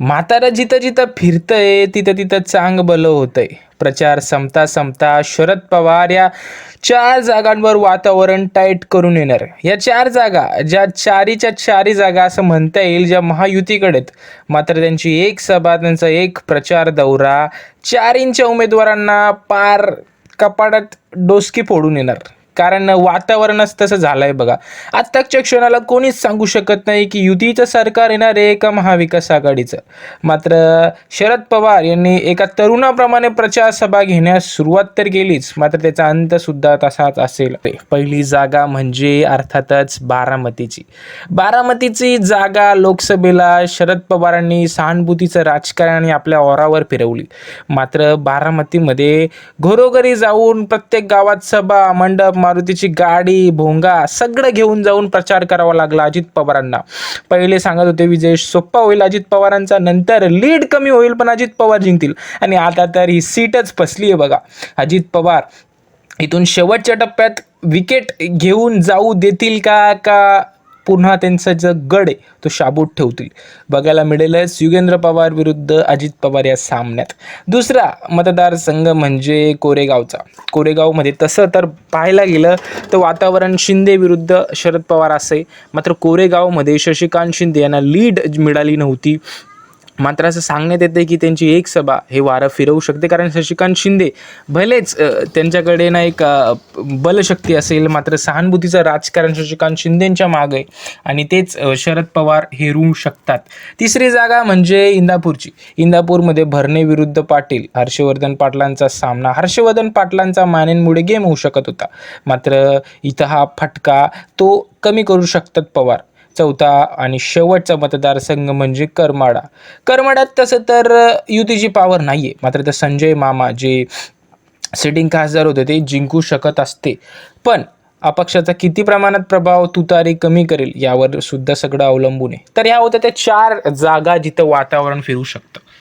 म्हातारा जिथं जिथं फिरतंय तिथं तिथं चांग बलं होतंय. प्रचार संपता संपता शरद पवार या चार जागांवर वातावरण टाईट करून येणार. या चार जागा ज्या चारीच्या चारी जागा असं म्हणता येईल ज्या महायुतीकडे आहेत. मात्र त्यांची एक सभा त्यांचा एक प्रचार दौरा चारींच्या उमेदवारांना पार कपाडात डोसकी फोडून येणार. कारण वातावरणच तसं झालं आहे बघा. आत्ताच्या क्षणाला कोणीच सांगू शकत नाही की युतीचं सरकार येणार आहे का महाविकास आघाडीचं. मात्र शरद पवार यांनी एका तरुणाप्रमाणे प्रचार सभा घेण्यास सुरुवात तर केलीच मात्र त्याचा अंतसुद्धा तसाच असेल. पहिली जागा म्हणजे अर्थातच बारामतीची. बारामतीची जागा लोकसभेला शरद पवारांनी सहानुभूतीचं राजकारण आपल्या ओरावर फिरवली. मात्र बारामतीमध्ये घरोघरी जाऊन प्रत्येक गावात सभा मंडप मारुतीची गाडी भोंगा सगळं घेऊन जाऊन प्रचार करावा लागला अजित पवारांना. पहिले सांगत होते विजय सोप्पा होईल अजित पवारांचा नंतर लीड कमी होईल पण अजित पवार जिंकतील. आणि आता तर ही सीटच फसली आहे बघा. अजित पवार इथून शेवटच्या टप्प्यात विकेट घेऊन जाऊ देतील का का पुन्हा त्यांचा जो गड आहे तो शाबूत ठेवतील. बघायला मिळेलच युगेंद्र पवार विरुद्ध अजित पवार या सामन्यात. दुसरा मतदारसंघ म्हणजे कोरेगावचा. कोरेगावमध्ये तसं तर पाहायला गेलं तर वातावरण शिंदे विरुद्ध शरद पवार असे. मात्र कोरेगावमध्ये शशिकांत शिंदे यांना लीड मिळाली नव्हती. मात्र असं सांगण्यात येते की त्यांची एक सभा हे वारं फिरवू शकते. कारण शशिकांत शिंदे भलेच त्यांच्याकडे ना एक बलशक्ती असेल मात्र सहानुभूतीचं राजकारण शशिकांत शिंदेंच्या मागे आहे. आणि तेच शरद पवार हेरू शकतात. तिसरी जागा म्हणजे इंदापूरची. इंदापूरमध्ये भरणे विरुद्ध पाटील हर्षवर्धन पाटलांचा सामना. हर्षवर्धन पाटलांचा मानेंमुळे गेम होऊ शकत होता. मात्र इथं हा फटका तो कमी करू शकतात पवार. चौथा आणि शेवटचा मतदारसंघ म्हणजे करमाडा. करमाडात तसं तर युतीची पॉवर नाही आहे मात्र तर संजय मामा जे सिटिंग खासदार होते ते जिंकू शकत असते. पण अपक्षाचा किती प्रमाणात प्रभाव तुतारी कमी करेल यावर सुद्धा सगळं अवलंबून आहे. तर ह्या होत्या त्या चार जागा जिथं वातावरण फिरू शकतं.